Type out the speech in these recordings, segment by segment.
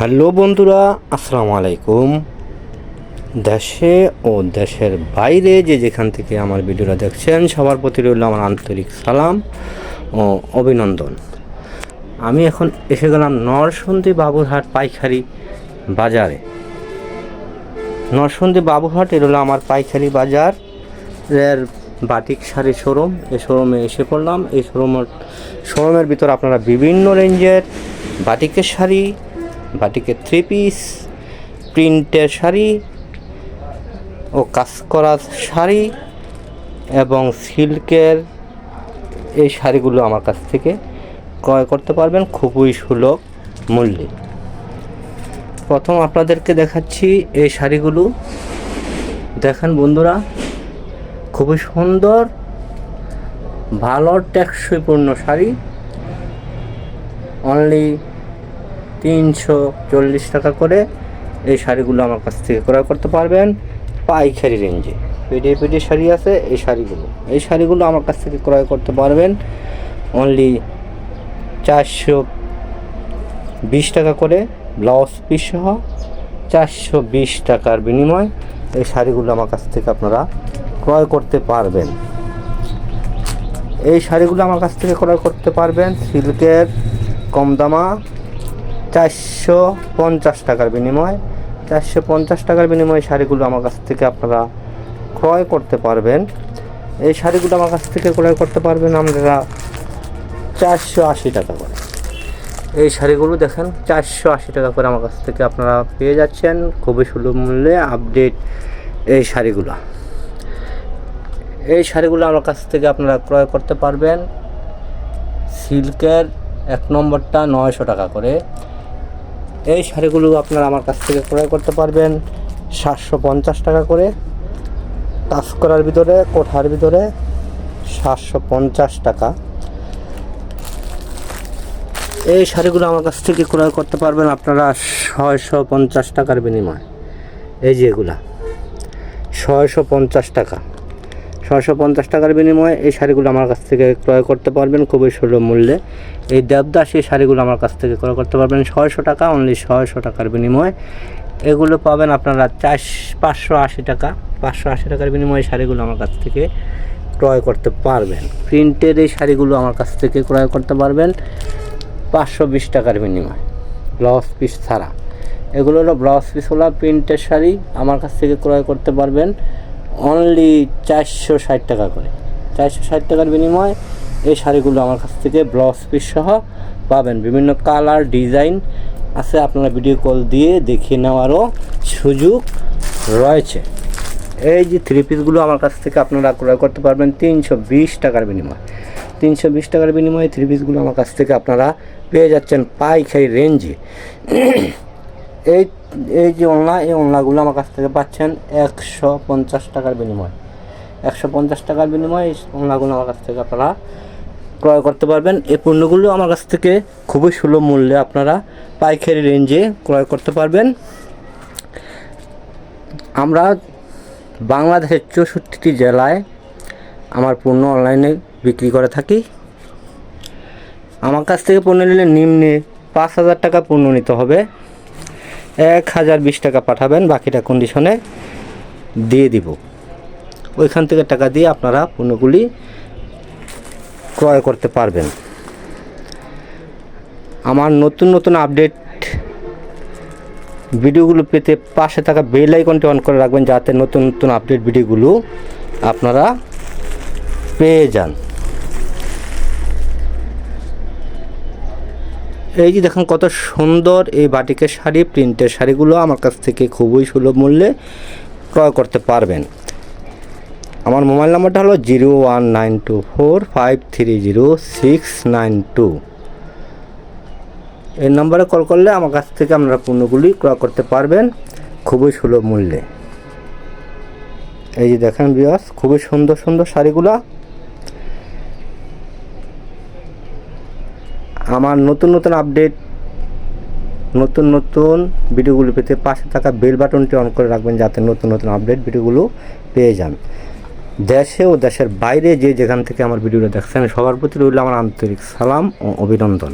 Hello বন্ধুরা, আসসালামু আলাইকুম। দেশে ও দেশের বাইরে যে যেখান থেকে আমার ভিডিওটা দেখছেন, সবার প্রতি রইল আমার আন্তরিক সালাম ও অভিনন্দন। আমি এখন এসে গেলাম নরসন্দী বাবুরহাট পাইকারি বাজারে। নরসন্দী বাবুরহাট এর হলো আমার পাইকারি বাজার। এর বাটিক শাড়ি শোরুম, এই শোরুমে এসে পড়লাম। এই শোরুমের শোরুমের ভিতর আপনারা বিভিন্ন রেঞ্জের বাটিকের শাড়ি বাটিকের থ্রি পিস প্রিন্টের শাড়ি ও কাজ করা শাড়ি এবং সিল্কের এই শাড়িগুলো আমার কাছ থেকে ক্রয় করতে পারবেন, খুবই সুলভ মূল্যে। প্রথম আপনাদেরকে দেখাচ্ছি এই শাড়িগুলো। দেখেন বন্ধুরা, খুবই সুন্দর, ভালো, টেকসইপূর্ণ শাড়ি। অনলি তিনশো চল্লিশ টাকা করে এই শাড়িগুলো আমার কাছ থেকে ক্রয় করতে পারবেন পাইকারি রেঞ্জে। পেডে পেডে শাড়ি আছে এই শাড়িগুলো। এই শাড়িগুলো আমার কাছ থেকে ক্রয় করতে পারবেন অনলি চারশো বিশ টাকা করে ব্লাউজ পিস সহ চারশো বিশ টাকার বিনিময় এই শাড়িগুলো আমার কাছ থেকে আপনারা ক্রয় করতে পারবেন। এই শাড়িগুলো আমার কাছ থেকে ক্রয় করতে পারবেন সিল্কের কম দামা চারশো পঞ্চাশ টাকার বিনিময়। চারশো পঞ্চাশ টাকার বিনিময়ে শাড়িগুলো আমার কাছ থেকে আপনারা ক্রয় করতে পারবেন। এই শাড়িগুলো আমার কাছ থেকে ক্রয় করতে পারবেন আপনারা চারশো আশি টাকা করে। এই শাড়িগুলো দেখেন, চারশো আশি টাকা করে আমার কাছ থেকে আপনারা পেয়ে যাচ্ছেন। খুবই সুলভ মূল্যে আপডেট এই শাড়িগুলো। এই শাড়িগুলো আমার কাছ থেকে আপনারা ক্রয় করতে পারবেন। সিল্কের এক নম্বরটা নয়শো টাকা করে। এই শাড়িগুলো আপনারা আমার কাছ থেকে ক্রয় করতে পারবেন সাতশো পঞ্চাশ টাকা করে। কাজ করার ভিতরে, কোঠার ভিতরে সাতশো পঞ্চাশ টাকা। এই শাড়িগুলো আমার কাছ থেকে ক্রয় করতে পারবেন আপনারা ছয়শো পঞ্চাশ টাকার বিনিময়। এই যে এগুলা, ছয়শো পঞ্চাশ টাকা। ছয়শো পঞ্চাশ টাকার বিনিময়ে এই শাড়িগুলো আমার কাছ থেকে ক্রয় করতে পারবেন খুবই সুলভ মূল্যে। এই দেবদাস এই শাড়িগুলো আমার কাছ থেকে ক্রয় করতে পারবেন ছয়শো টাকা অনলি ছয়শো টাকার বিনিময়ে। এগুলো পাবেন আপনারা চার পাঁচশো আশি টাকা, পাঁচশো আশি টাকার বিনিময়ে শাড়িগুলো আমার কাছ থেকে ক্রয় করতে পারবেন। প্রিন্টের এই শাড়িগুলো আমার কাছ থেকে ক্রয় করতে পারবেন পাঁচশো বিশ টাকার বিনিময়, ব্লাউজ পিস ছাড়া। এগুলো হলো ব্লাউজ পিসওয়ালা প্রিন্টের শাড়ি, আমার কাছ থেকে ক্রয় করতে পারবেন অনলি চারশো ষাট টাকা করে। চারশো ষাট টাকার বিনিময় এই শাড়িগুলো আমার কাছ থেকে ব্লাউজ পিস সহ পাবেন। বিভিন্ন কালার ডিজাইন আছে আপনারা ভিডিও কল দিয়ে দেখিয়ে নেওয়ারও সুযোগ রয়েছে। এই যে থ্রি পিসগুলো আমার কাছ থেকে আপনারা ক্রয় করতে পারবেন তিনশো বিশ টাকার বিনিময়। তিনশো বিশ টাকার বিনিময়ে থ্রি পিসগুলো আমার কাছ থেকে আপনারা পেয়ে যাচ্ছেন পাইকারি রেঞ্জে এই এই যে ওনলা এই ওনলাগুলো আমার কাছ থেকে পাচ্ছেন একশো পঞ্চাশ টাকার বিনিময়। একশো পঞ্চাশ টাকার বিনিময়ে এই ওনলাগুলো আমার কাছ থেকে আপনারা ক্রয় করতে পারবেন। এই পণ্যগুলো আমার কাছ থেকে খুবই সুলভ মূল্যে আপনারা পাইকারি রেঞ্জে ক্রয় করতে পারবেন। আমরা বাংলাদেশের চৌষট্টিটি জেলায় আমার পণ্য অনলাইনে বিক্রি করে থাকি। আমার কাছ থেকে পণ্য নিলে নিম্নে পাঁচ হাজার টাকা পণ্য নিতে হবে। এক হাজার বিশ টাকা পাঠাবেন, বাকিটা কন্ডিশনে দিয়ে দিব। ওইখান থেকে টাকা দিয়ে আপনারা পণ্যগুলি ক্রয় করতে পারবেন। আমার নতুন নতুন আপডেট ভিডিওগুলো পেতে পাশে থাকা বেল আইকনটি অন করে রাখবেন, যাতে নতুন নতুন আপডেট ভিডিওগুলো আপনারা পেয়ে যান। এই যে দেখুন কত সুন্দর এই বাটিকের শাড়ি, প্রিন্টের শাড়িগুলো আমার কাছ থেকে খুবই সুলভ মূল্যে ক্রয় করতে পারবেন। আমার মোবাইল নাম্বারটা হলো zero one nine two four five three zero six nine two. এই নাম্বারে কল করলে আমার কাছ থেকে আপনারা পণ্যগুলি ক্রয় করতে পারবেন খুবই সুলভ মূল্যে। এই যে দেখেন বিয়াস খুবই সুন্দর সুন্দর শাড়িগুলা। আমার নতুন নতুন আপডেট নতুন নতুন ভিডিওগুলো পেতে পাশে থাকা বেল বাটনটি অন করে রাখবেন যাতে নতুন নতুন আপডেট ভিডিওগুলো পেয়ে যান। দেশে ও দেশের বাইরে যে যেখান থেকে আমার ভিডিওটা দেখছেন, সবার প্রতি রইল আমার আন্তরিক সালাম ও অভিনন্দন।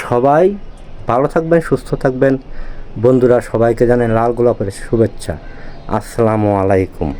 সবাই ভালো থাকবেন, সুস্থ থাকবেন। বন্ধুরা, সবাইকে জানেন লাল গোলাপের শুভেচ্ছা। আসসালামু আলাইকুম।